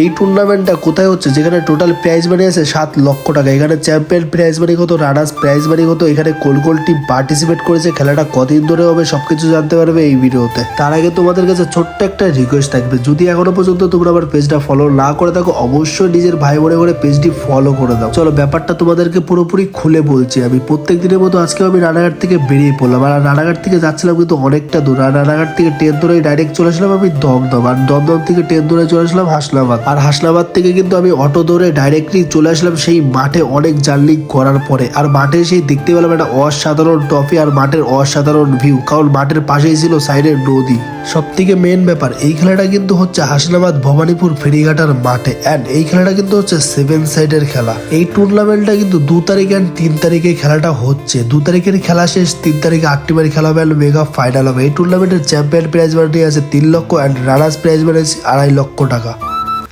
এই টুর্নামেন্টটা কোথায় হচ্ছে? যেখানে টোটাল প্রাইজ মানি আছে সাত লক্ষ টাকা। এখানে চ্যাম্পিয়ন প্রাইজ মানি কত রানার্স প্রাইজ মানি কত, এখানে কোল কোল টিম পার্টিসিপেট করেছে, খেলাটা কতদিন ধরে হবে, সবকিছু জানতে পারবে এই ভিডিওতে তার আগে তোমাদের কাছে ছোট্ট একটা রিকোয়েস্ট থাকবে। যদি এখনও পর্যন্ত তোমরা আমার পেজটা ফলো না করে থাকো, অবশ্যই নিজের ভাই বোনে করে পেজটি ফলো করে দাও। চলো, ব্যাপারটা তোমাদেরকে পুরোপুরি খুলে বলছি আমি। প্রত্যেক দিনের মতো আজকে আমি রানাঘাট থেকে বেরিয়ে পড়লাম। আর রানাঘাট থেকে যাচ্ছিলাম কিন্তু অনেকটা দূর। আর রানাঘাট থেকে ট্রেন ধরে ডাইরেক্ট চলে আসলাম আমি দমদম। আর দমদম থেকে ট্রেন ধরে চলে আসলাম হাসনাবাদ। আর হাসনাবাদ থেকে কিন্তু আমি অটো ধরে ডাইরেক্টলি চলে আসলাম সেই মাঠে অনেক জার্নি করার পরে। আর মাঠে সেই দেখতে পেলাম একটা অসাধারণ ট্রফি আর মাঠের অসাধারণ ভিউ কারণ মাঠের পাশেই ছিল সাইডের নদী। সব থেকে মেন ব্যাপার, এই খেলাটা কিন্তু হচ্ছে হাসনাবাদ ভবানীপুর ফেরিঘাটার মাঠে অ্যান্ড এই খেলাটা কিন্তু হচ্ছে সেভেন সাইডের খেলা। এই টুর্নামেন্টটা কিন্তু দু তারিখ অ্যান্ড তিন তারিখে খেলাটা হচ্ছে। দু তারিখের খেলা শেষ, তিন তারিখে আটটি বারে খেলা হবে অ্যান্ড মেগা ফাইনাল হবে। এই টুর্নামেন্টের চ্যাম্পিয়ন প্রাইজ মানি আছে তিন লক্ষ অ্যান্ড রানার্স প্রাইজ মানি আড়াই লক্ষ টাকা।